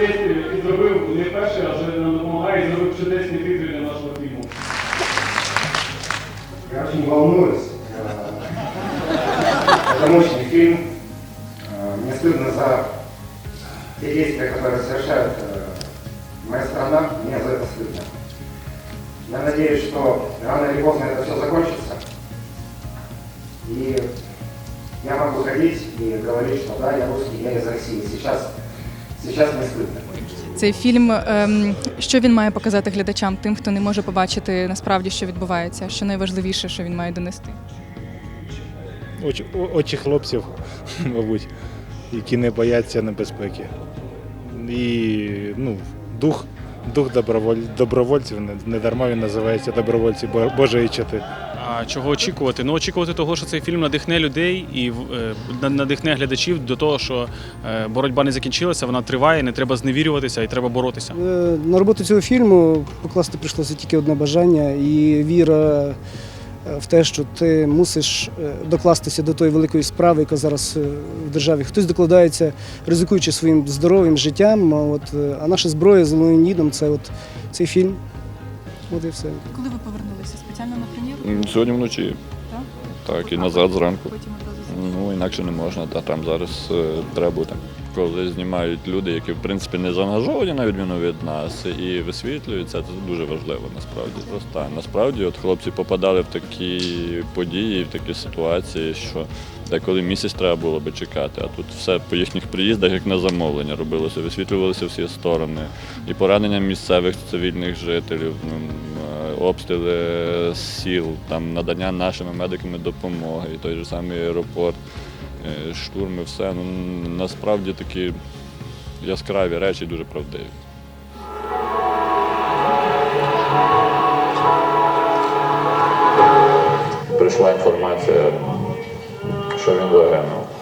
молодець і зробив не перший, а вже нам допомагає і зробив чудесні титри для нашого фільму. Я очень волнуюсь. Э, Это мощный фильм. Э, Мне стыдно за те действия, которые совершает э, моя страна. Мне за это стыдно. Я надеюсь, что рано или поздно это все закончится. И я могу ходить и говорить, что да, я русский, я из России. Сейчас, сейчас мне стыдно. Цей фільм, ем, що він має показати глядачам, тим, хто не може побачити насправді, що відбувається, що найважливіше, що він має донести. очі, очі хлопців, мабуть, які не бояться небезпеки. І ну, дух, дух доброволь, добровольців, не, не дарма він називається добровольці Бо- Божої чати. А чого очікувати? Ну очікувати того, що цей фільм надихне людей і е, надихне глядачів до того, що е, боротьба не закінчилася, вона триває, не треба зневірюватися і треба боротися. Е, На роботу цього фільму покласти прийшлося тільки одне бажання і віра е, в те, що ти мусиш е, докластися до тої великої справи, яка зараз в державі. Хтось докладається, ризикуючи своїм здоров'ям, життям. От, а наша зброя з Леонідом це от цей фільм. От і все. Коли ви повернулися? Спеціально на прем'єру? Сьогодні вночі. Так? Так, і назад зранку. Потім одразу. Ну, інакше не можна, та там зараз е, треба бути. Коли знімають люди, які в принципі не заангажовані на відміну від нас, і висвітлюються, це дуже важливо насправді. Просто насправді, от хлопці попадали в такі події, в такі ситуації, що деколи місяць треба було би чекати, а тут все по їхніх приїздах, як на замовлення, робилося, висвітлювалися всі сторони. І поранення місцевих цивільних жителів, е, обстріли сіл, там надання нашими медиками допомоги, і той же самий аеропорт, штурми, все. Ну, насправді такі яскраві речі дуже правдиві. прийшла інформація, що він загинув.